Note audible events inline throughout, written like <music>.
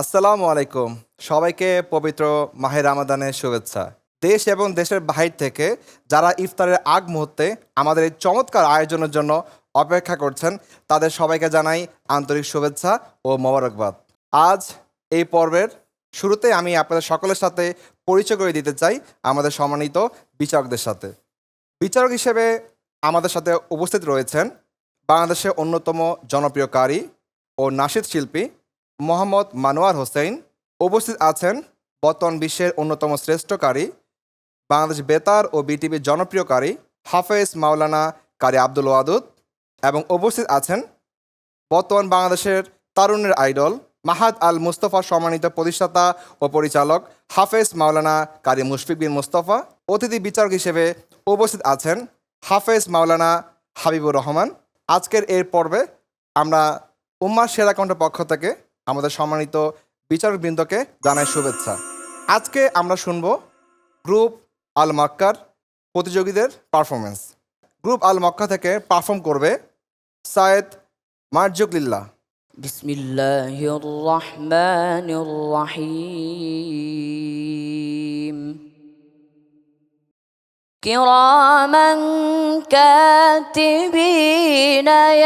আসসালামু আলাইকুম। সবাইকে পবিত্র মাহের রামাদানের শুভেচ্ছা। দেশ এবং দেশের বাহির থেকে যারা ইফতারের আগ মুহূর্তে আমাদের এই চমৎকার আয়োজনের জন্য অপেক্ষা করছেন, তাদের সবাইকে জানাই আন্তরিক শুভেচ্ছা ও মোবারকবাদ। আজ এই পর্বের শুরুতে আমি আপনাদের সকলের সাথে পরিচয় করে দিতে চাই আমাদের সম্মানিত বিচারকদের সাথে। বিচারক হিসেবে আমাদের সাথে উপস্থিত রয়েছেন বাংলাদেশের অন্যতম জনপ্রিয় কারি ও নাশিদ শিল্পী মোহাম্মদ মানোয়ার হোসেন উপস্থিত আছেন বর্তমান বিশ্বের অন্যতম শ্রেষ্ঠকারী, বাংলাদেশ বেতার ও বিটিভির জনপ্রিয়কারী হাফেজ মাওলানা কারি আব্দুল ওয়াদুদ এবং উপস্থিত আছেন বর্তমান বাংলাদেশের তারুণের আইডল মাহাদ আল মুস্তফা সম্মানিত প্রতিষ্ঠাতা ও পরিচালক হাফেজ মাওলানা কারি মুশফিক বিন মুস্তফা, অতিথি বিচারক হিসেবে উপস্থিত আছেন হাফেজ মাওলানা হাবিবুর রহমান। আজকের এর পর্বে আমরা উম্মার সেরা কণ্ঠের পক্ষ থেকে আমাদের সম্মানিত বিচারকবৃন্দকে জানাই শুভেচ্ছা আজকে আমরা শুনব গ্রুপ আল মক্কার প্রতিযোগীদের পারফরমেন্স গ্রুপ আল মক্কা থেকে পারফর্ম করবে সায়েদ মার্জুকলিল্লা بسم الله الرحمن الرحيم كراما كاتبين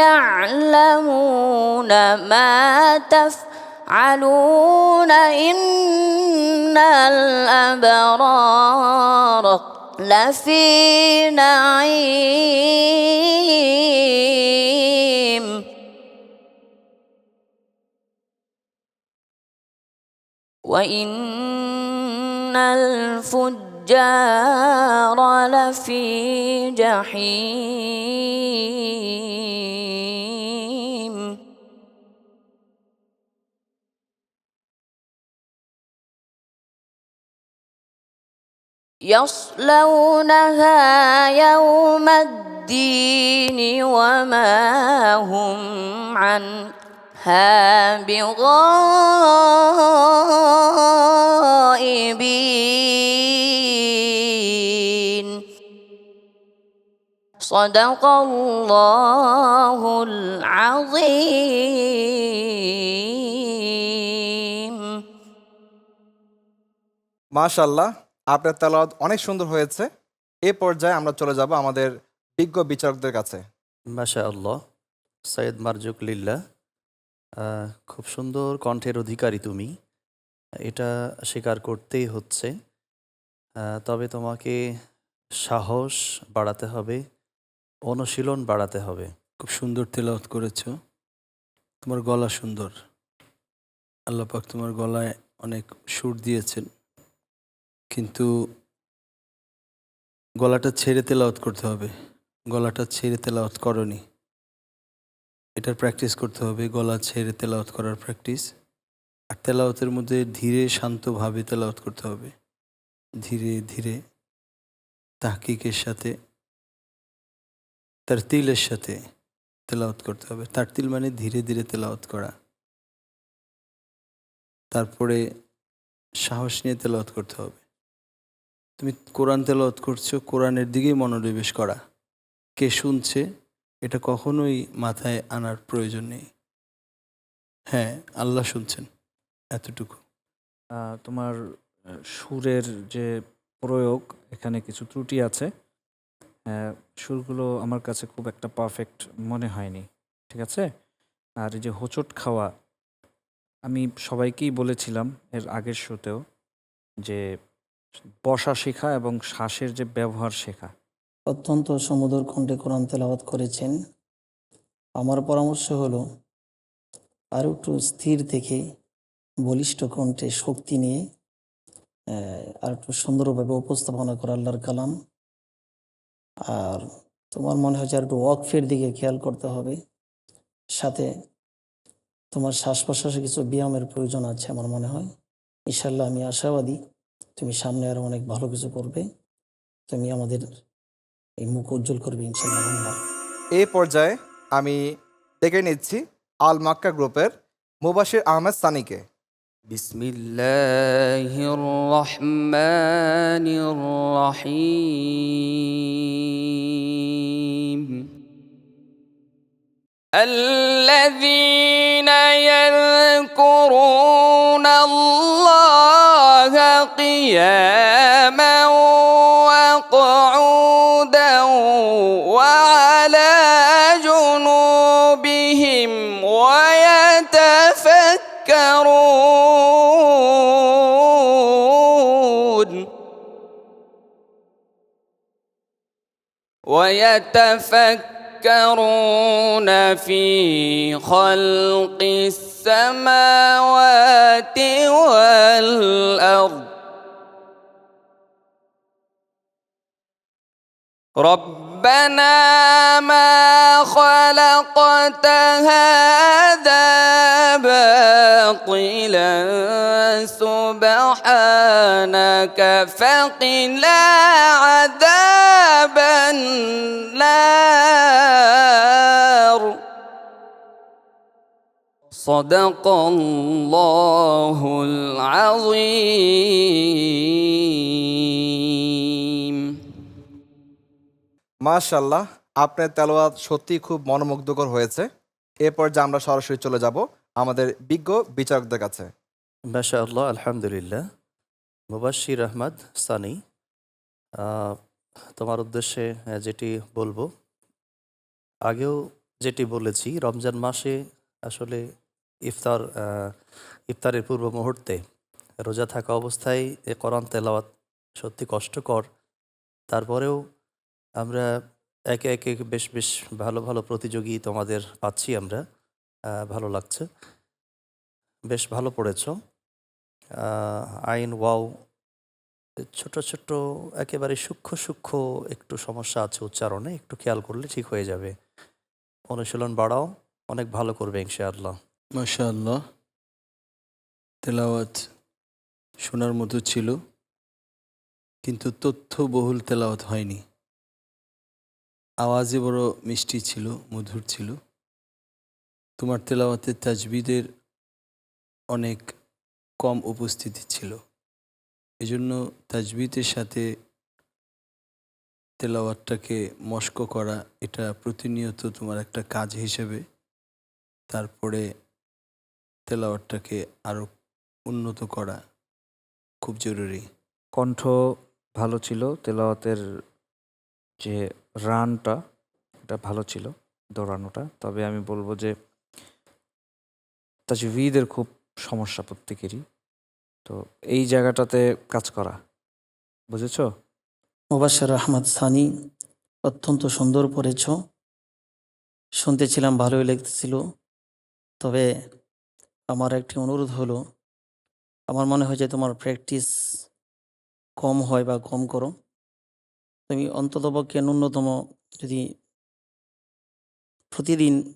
يعلمون ما تفعلون إن الأبرار لفي نعيم. وإن الفجار لفي جحيم. يصلونها يوم الدين وما هم عنها بغائبين. صدق الله العظيم. ما شاء الله. আপনার তেলাওয়াত অনেক সুন্দর হয়েছে। এ পর্যায়ে আমরা চলে যাব আমাদের বিজ্ঞ বিচারকদের কাছে। মাশা আল্লাহ সৈয়দ মারজুক লিল্লা খুব সুন্দর কণ্ঠের অধিকারী তুমি। এটা স্বীকার করতেই হচ্ছে। তবে তোমাকে সাহস বাড়াতে হবে অনুশীলন বাড়াতে হবে। খুব সুন্দর তেলাওয়াত করেছ। তোমার গলা সুন্দর। আল্লাহ পাক তোমার গলায় অনেক সুর দিয়েছেন। কিন্তু গলাটা ছেড়ে তেলাওয়াত করতে হবে। গলাটা ছেড়ে তেলাওয়াত করনি। এটার প্র্যাকটিস করতে হবে। গলা ছেড়ে তেলাওয়াত করার প্র্যাকটিস আর তেলাওয়াতের মধ্যে ধীরে, শান্তভাবে তেলাওয়াত করতে হবে। ধীরে ধীরে তাহকিকের সাথে তার তিলের সাথে তেলাওয়াত করতে হবে। তার তিল মানে ধীরে ধীরে তেলাওয়াত করা। তারপরে সাহস নিয়ে তেলাওয়াত করতে হবে। তুমি কোরআন তেলাওয়াত করছ, কোরআনের দিকেই মনোনিবেশ করা। কে শুনছে, এটা কখনোই মাথায় আনার প্রয়োজন নেই। হ্যাঁ আল্লাহ শুনছেন, এতটুকু। তোমার সুরের যে প্রয়োগ, এখানে কিছু ত্রুটি আছে। সুরগুলো আমার কাছে খুব একটা পারফেক্ট মনে হয়নি, ঠিক আছে? আর এই যে হোঁচট খাওয়া, আমি সবাইকেই বলেছিলাম এর আগের শোতেও যে বসা শেখা এবং শ্বাসের যে ব্যবহার শেখা। অত্যন্ত সমুদর কণ্ঠে কোরআন তেলাওয়াত করেছেন। আমার পরামর্শ হলো আরও একটু স্থির থেকে বলিষ্ঠ কণ্ঠে শক্তি নিয়ে আর একটু সুন্দরভাবে উপস্থাপনা করা আল্লাহর কালাম। আর তোমার মনে হচ্ছে আর একটু ওয়াকফের দিকে খেয়াল করতে হবে। সাথে তোমার শ্বাস প্রশ্বাসে কিছু ব্যায়ামের প্রয়োজন আছে আমার মনে হয়। ইনশাল্লাহ আমি আশাবাদী তুমি সামনে আরও অনেক ভালো কিছু করবে তুমি আমাদের এই মুখ উজ্জ্বল করবে ইনশাল্লাহ আল্লাহ এই পর্যায়ে আমি ডেকে নিচ্ছি আল মাক্কা গ্রুপের মুবাশির আহমেদ সানিকে بسم الله الرحمن الرحيم الذين قياما وقعودا وعلى جنوبهم ويتفكرون ويتفكرون في خلق السماوات والأرض ربنا ما خلقت هذا باطلا سبحانك فقنا عذاب النار. صدق الله العظيم. মাশাল্লাহ আপনার তেলোয়াত সত্যি খুব মনোমুগ্ধকর হয়েছে। এরপর যে আমরা সরাসরি চলে যাব আমাদের বিজ্ঞ বিচারকদের কাছে। মাশা আল্লাহ আলহামদুলিল্লাহ। মুবাশির আহমদ সানি তোমার উদ্দেশ্যে যেটি বলব, আগেও যেটি বলেছি, রমজান মাসে আসলে ইফতার ইফতারের পূর্ব মুহূর্তে রোজা থাকা অবস্থায় এ কোরআন তেলাওয়াত সত্যি কষ্টকর। তারপরেও আমরা একে একে বেশ বেশ ভালো ভালো প্রতিযোগী তোমাদের পাচ্ছি আমরা। ভালো লাগছে। বেশ ভালো পড়েছ। আইন ওয়াও ছোট ছোট, একেবারে সূক্ষ্ম সূক্ষ্ম একটু সমস্যা আছে উচ্চারণে, একটু খেয়াল করলে ঠিক হয়ে যাবে। অনুশীলন বাড়াও, অনেক ভালো করবে ইনশাআল্লাহ। মাশা আল্লাহ তেলাওয়াত শোনার মতো ছিল, কিন্তু তথ্যবহুল তেলাওয়াত হয়নি। আওয়াজে বড় মিষ্টি ছিল, মধুর ছিল। তোমার তেলাওয়াতের তাজবিদের অনেক কম উপস্থিতি ছিল। এজন্য তাজবিদের সাথে তেলাওয়াতটাকে মস্ক করা এটা প্রতিনিয়ত তোমার একটা কাজ হিসেবে। তারপরে তেলাওয়াতটাকে আরও উন্নত করা খুব জরুরি। কণ্ঠ ভালো ছিল, তেলাওয়াতের যে রানটা, এটা ভালো ছিল দৌড়ানোটা। তবে আমি বলব যে তাজভিদের খুব সমস্যা প্রত্যেকেরই। তো এই জায়গাটাতে কাজ করা, বুঝেছ? মুবাশর আহমদ সানি, অত্যন্ত সুন্দর পড়েছ। শুনতেছিলাম, ভালোই লাগতেছিল তবে আমার একটি অনুরোধ হলো, আমার মনে হয় যে তোমার প্র্যাকটিস কম হয় বা কম করো। তুমি অন্ততপক্ষে ন্যূনতম যদি প্রতিদিন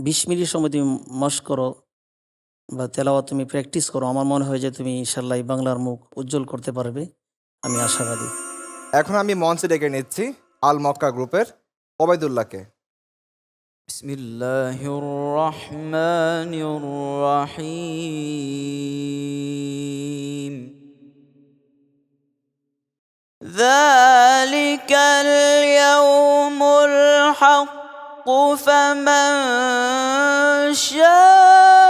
বিশ মিনিট সময় তুমি মস করো বা তেলাওয়া তুমি প্র্যাকটিস করো আমার মনে হয় যে তুমি ইনশাল্লাহ বাংলার মুখ উজ্জ্বল করতে পারবে। আমি আশাবাদী। এখন আমি মঞ্চে ডেকে নিচ্ছি আল মক্কা গ্রুপের ওবায়দুল্লাহকে। বিসমিল্লাহির রহমানির রহিম। ذلك اليوم الحق فمن شاء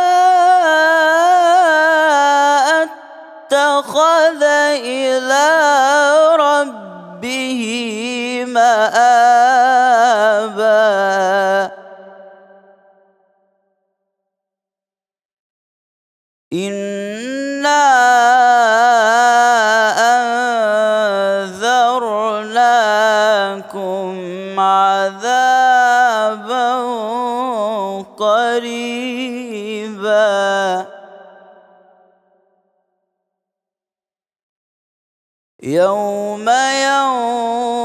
قريبا يوم ينظر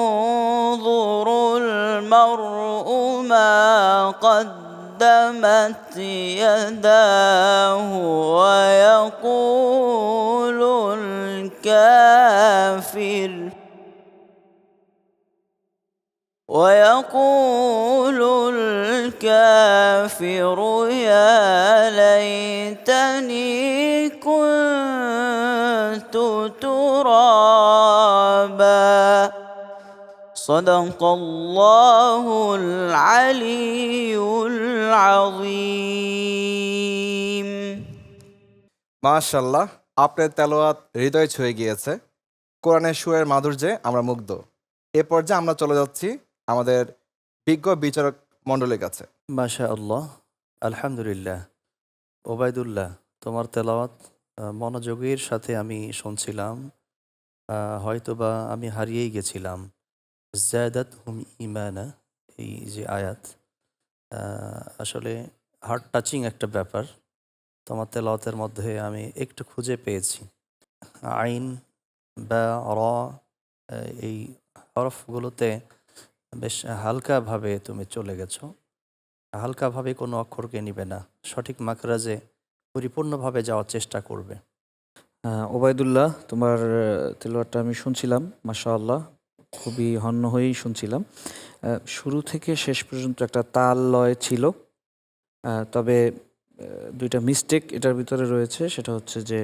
المرء ما قدمت يداه ويقول الكافر ويقول الكافر يا ليتني كنت ترابا صدق الله العلي العظيم মাশাল্লাহ আপনার তেলোয়াত হৃদয় ছুঁয়ে গিয়েছে কোরআনের সুরের মাধুর্যে আমরা মুগ্ধ এ পর্যায়ে আমরা চলে যাচ্ছি আমাদের বিজ্ঞ বিচারক মণ্ডলীর কাছে মাশা আল্লাহ আলহামদুলিল্লাহ। ওবায়দুল্লাহ, তোমার তেলাওয়াত মনোযোগের সাথে আমি শুনছিলাম হয়তোবা আমি হারিয়েই গেছিলাম। জায়দাত হুম ইমানা এই যে আয়াত আসলে হার্ট টাচিং একটা ব্যাপার। তোমার তেলাওয়াতের মধ্যে আমি একটু খুঁজে পেয়েছি। আইন বা র এই হরফগুলোতে বেশ হালকাভাবে তুমি চলে গেছো। হালকাভাবে কোনো অক্ষরকে নিবে না, সঠিক মাকরাজে পরিপূর্ণভাবে যাওয়ার চেষ্টা করবে। ওবায়দুল্লাহ, তোমার তেলোয়ারটা আমি শুনছিলাম, মাশাআল্লাহ, খুবই হন্য হয়েই শুনছিলাম। শুরু থেকে শেষ পর্যন্ত একটা তাল লয় ছিল। তবে দুইটা মিস্টেক এটার ভিতরে রয়েছে, সেটা হচ্ছে যে,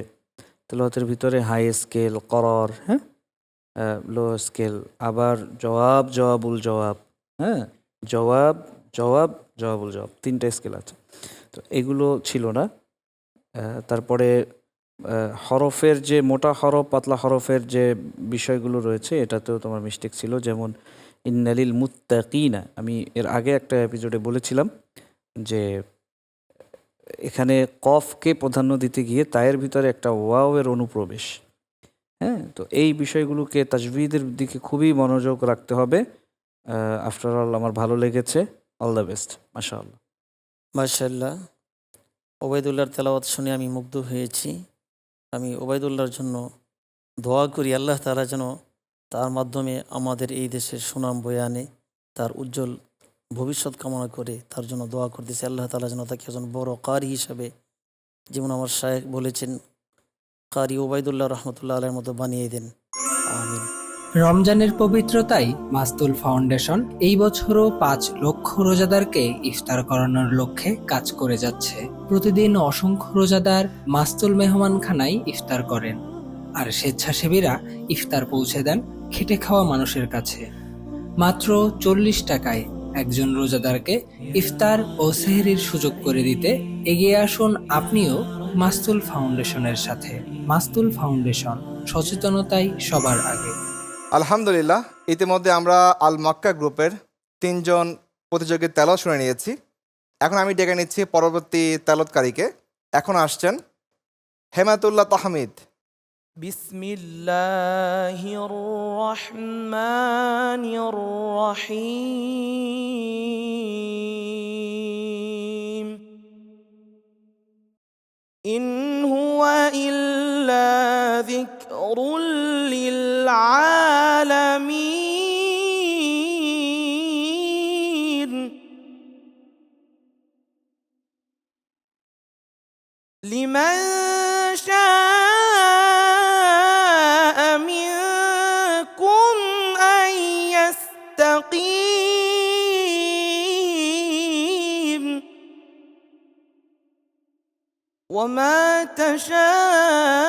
তেলোয়াতের ভিতরে হাই স্কেল করর হ্যাঁ? লো স্কেল আবার জবাব, জবাবুল জবাব হ্যাঁ? জবাব জবাব, জবাবুল জবাব, তিনটা স্কেল আছে। তো এগুলো ছিল না। তারপরে হরফের যে মোটা হরফ, পাতলা হরফের যে বিষয়গুলো রয়েছে, এটাতেও তোমার মিস্টেক ছিল। যেমন, ইন্নালিল মুত্তাকিনা আমি এর আগে একটা এপিসোডে বলেছিলাম যে, এখানে কফকে প্রাধান্য দিতে গিয়ে তায়ের ভিতরে একটা ওয়াওয়ের অনুপ্রবেশ। হ্যাঁ তো এই বিষয়গুলোকে তাজবিদের দিকে খুবই মনোযোগ রাখতে হবে। আফটার অল, আমার ভালো লেগেছে। অল দ্য বেস্ট মাশা আল্লাহ মার্শাল্লাহ ওবায়দুল্লাহর তেলাওয়াত শুনে আমি মুগ্ধ হয়েছি। আমি ওবায়দুল্লাহর জন্য দোয়া করি, আল্লাহ তালা যেন তার মাধ্যমে আমাদের এই দেশের সুনাম বয়ে আনে, তার উজ্জ্বল ভবিষ্যৎ কামনা করে তার জন্য দোয়া করতেছি। আল্লাহ তালা যেন তাকে একজন বড় কারি হিসাবে, যেমন আমার শায়েক বলেছেন, কারি ওবায়দুল্লাহ রহমতুল্লাহ আলের মতো বানিয়ে দেন। আমিন। রমজানের পবিত্রতায় মাস্তুল ফাউন্ডেশন এই বছরও পাঁচ লক্ষ রোজাদারকে ইফতার করানোর লক্ষ্যে কাজ করে যাচ্ছে। প্রতিদিন অসংখ্য রোজাদার মাস্তুল মেহমানখানায় ইফতার করেন। আর স্বেচ্ছাসেবীরা ইফতার পৌঁছে দেন খেটে খাওয়া মানুষের কাছে। মাত্র চল্লিশ টাকায় একজন রোজাদারকে ইফতার ও সেহরির সুযোগ করে দিতে এগিয়ে আসুন আপনিও মাস্তুল ফাউন্ডেশনের সাথে। মাস্তুল ফাউন্ডেশন সচেতনতাই সবার আগে। আলহামদুলিল্লাহ, ইতিমধ্যে আমরা আল মক্কা গ্রুপের তিনজন প্রতিযোগীর তেলত শুনে নিয়েছি। এখন আমি ডেকে নিচ্ছি পরবর্তী তেলতকারীকে এখন আসছেন হেমাতুল্লাহ তাহমিদ। বিসমিল্লাহির ইন হুয়া ইল্লা ذكر للعالمين. لمن شاء منكم أن يستقيم. وما تشاءون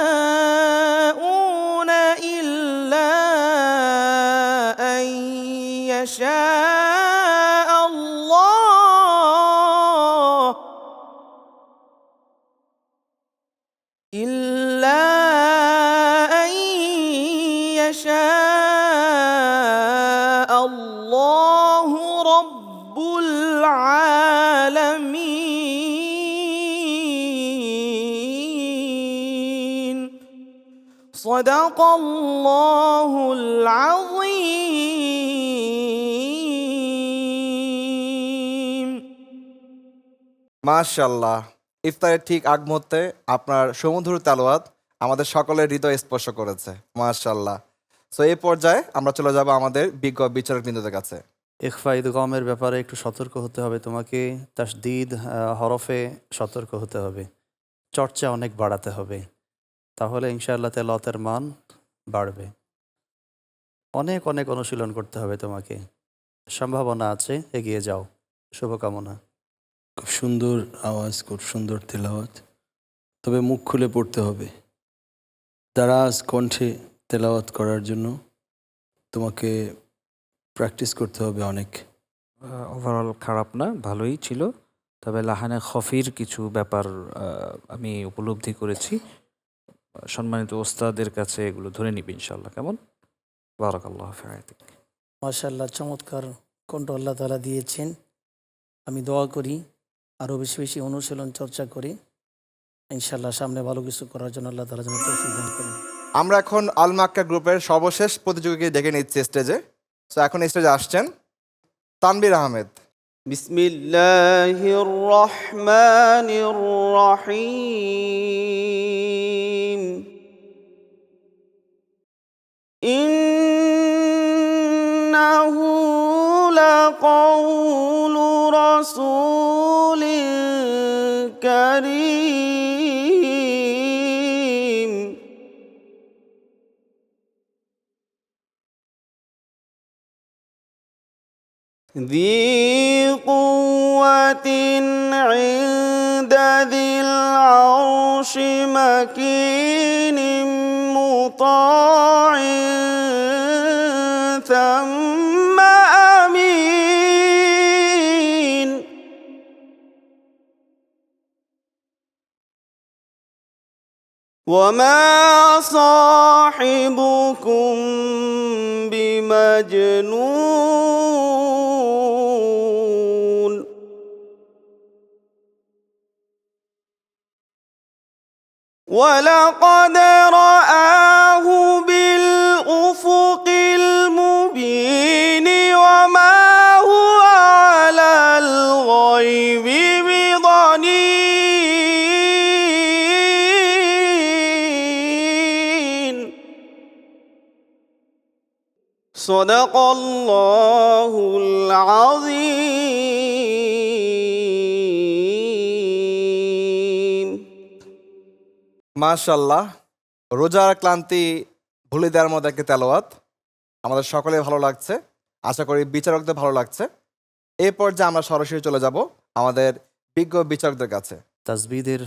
يشاء الله إلا أن يشاء الله رب العالمين. صدق الله العظيم. মাশাল্লাহ ইফতারের ঠিক আগ মুহূর্তে আপনার সমুদ্র তালোয়াত আমাদের সকলের হৃদয় স্পর্শ করেছে। মাশাল্লাহ সো এই পর্যায়ে আমরা চলে যাব আমাদের বিজ্ঞ বিচারক বিন্দুদের কাছে। ইকফাইদ গমের ব্যাপারে একটু সতর্ক হতে হবে তোমাকে। তাসদিদ হরফে সতর্ক হতে হবে। চর্চা অনেক বাড়াতে হবে। তাহলে ইনশাআল্লাহ তেলতের মান বাড়বে। অনেক অনেক অনুশীলন করতে হবে তোমাকে। সম্ভাবনা আছে, এগিয়ে যাও। শুভকামনা। খুব সুন্দর আওয়াজ খুব সুন্দর তেলাওয়াত। তবে মুখ খুলে পড়তে হবে। দারাজ কণ্ঠে তেলাওয়াত করার জন্য। তোমাকে প্র্যাকটিস করতে হবে অনেক। ওভারঅল খারাপ না ভালোই ছিল। তবে লাহানে খফির কিছু ব্যাপার আমি উপলব্ধি করেছি। সম্মানিত ওস্তাদের কাছে এগুলো ধরে নিবি ইনশাল্লাহ কেমন? বারাকাল্লাহ মাশাল্লাহ চমৎকার কণ্ঠ আল্লাহ তালা দিয়েছেন। আমি দোয়া করি। আরও বেশি বেশি অনুশীলন চর্চা করি। ইনশাল্লাহ সামনে ভালো কিছু করার জন্য আল্লাহ তালা যেন তৌফিক দান করেন। আমরা এখন আল মাক্কা গ্রুপের সর্বশেষ প্রতিযোগীকে ডেকে নিচ্ছি স্টেজে। তো এখন স্টেজে আসছেন তানবির আহমেদ। বিসমিল্লাহির রহমানির রহিম। ইন্নাহু লাকাউলু রাসূল। مكين مطاع ثم أمين. وما صاحبكم بمجنون ولقد رآه بالأفق المبين وما هو على الغيب بضنين. صدق الله العظيم. মাশাল্লাহ রোজার ক্লান্তি ভুলে দেওয়ার মতো একটা তেলাওয়াত। আমাদের সকলে ভালো লাগছে। আশা করি বিচারকদের ভালো লাগছে। এই পর্যায়ে আমরা সরাসরি চলে যাব আমাদের বিজ্ঞ বিচারকদের কাছে। তাজবিদের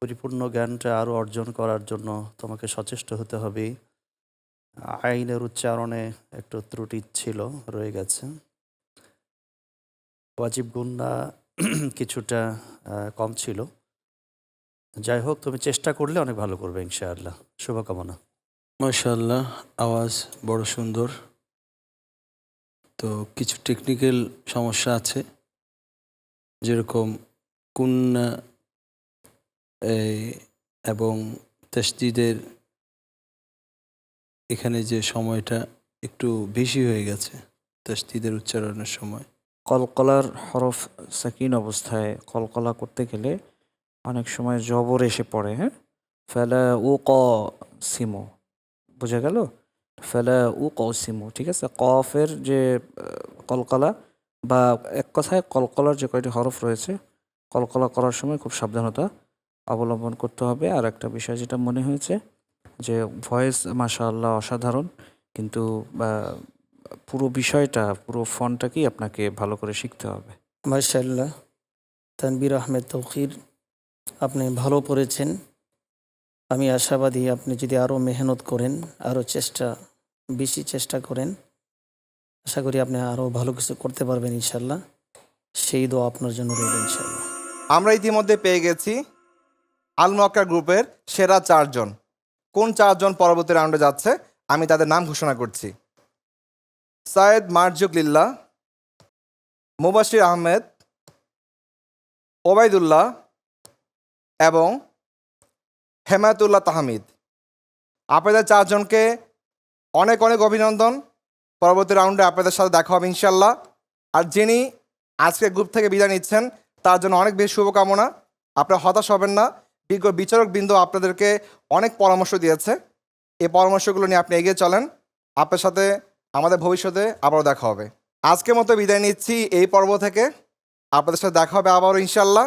পরিপূর্ণ জ্ঞানটা আরও অর্জন করার জন্য তোমাকে সচেষ্ট হতে হবে। আইনের উচ্চারণে একটু ত্রুটি ছিল, রয়ে গেছে। ওয়াজিব গুন্না <clears throat> কিছুটা কম ছিল। যাই হোক তুমি চেষ্টা করলে অনেক ভালো করবে ইনশাআল্লাহ। শুভকামনা। মাশাল্লাহ আওয়াজ বড় সুন্দর। তো কিছু টেকনিক্যাল সমস্যা আছে। যেরকম কুন্না এই, এবং তসদিদের এখানে যে সময়টা একটু বেশি হয়ে গেছে তসদিদের উচ্চারণের সময়। কলকলার হরফ সাকিন অবস্থায় কলকলা করতে গেলে অনেক সময় জবর এসে পড়ে হ্যাঁ? ফেলা ও ক সিমো বোঝা গেল? ফেলা ও ক সিমো ঠিক আছে? কফের যে কলকলা বা এক কথায় কলকলার যে কয়টি হরফ রয়েছে, কলকলা করার সময় খুব সাবধানতা অবলম্বন করতে হবে। আর একটা বিষয় যেটা মনে হয়েছে, যে ভয়েস মাশাআল্লাহ অসাধারণ, কিন্তু পুরো বিষয়টা, পুরো ফোনটাকেই আপনাকে ভালো করে শিখতে হবে? মার্শাল্লাহ তানবির আহমেদ তৌকির আপনি ভালো পড়েছেন আমি আশাবাদী আপনি যদি আরও মেহনত করেন আরও চেষ্টা, বেশি চেষ্টা করেন, আশা করি আপনি আরও ভালো কিছু করতে পারবেন ইনশাল্লাহ সেই দোয়া আপনার জন্য রইল ইনশাল্লাহ আমরা ইতিমধ্যে পেয়ে গেছি আলমক্কা গ্রুপের সেরা চারজন। কোন চারজন পরবর্তী রাউন্ডে যাচ্ছে, আমি তাদের নাম ঘোষণা করছি। সায়েদ মার্জুক লিল্লা, মুবাশির আহমেদ, ওবায়দুল্লাহ এবং হেমায়তুল্লাহ তাহমিদ। আপনাদের চারজনকে অনেক অনেক অভিনন্দন। পরবর্তী রাউন্ডে আপনাদের সাথে দেখা হবে ইনশাল্লাহ আর যিনি আজকে গ্রুপ থেকে বিদায় নিচ্ছেন, তার জন্য অনেক বেশি শুভকামনা। আপনারা হতাশ হবেন না। বিজ্ঞ বিচারক বৃন্দ আপনাদেরকে অনেক পরামর্শ দিয়েছে। এই পরামর্শগুলো নিয়ে আপনি এগিয়ে চলেন। আপনার সাথে আমাদের ভবিষ্যতে আবারও দেখা হবে। আজকের মতো বিদায় নিচ্ছি এই পর্ব থেকে। আপনাদের সাথে দেখা হবে আবারও ইনশাল্লাহ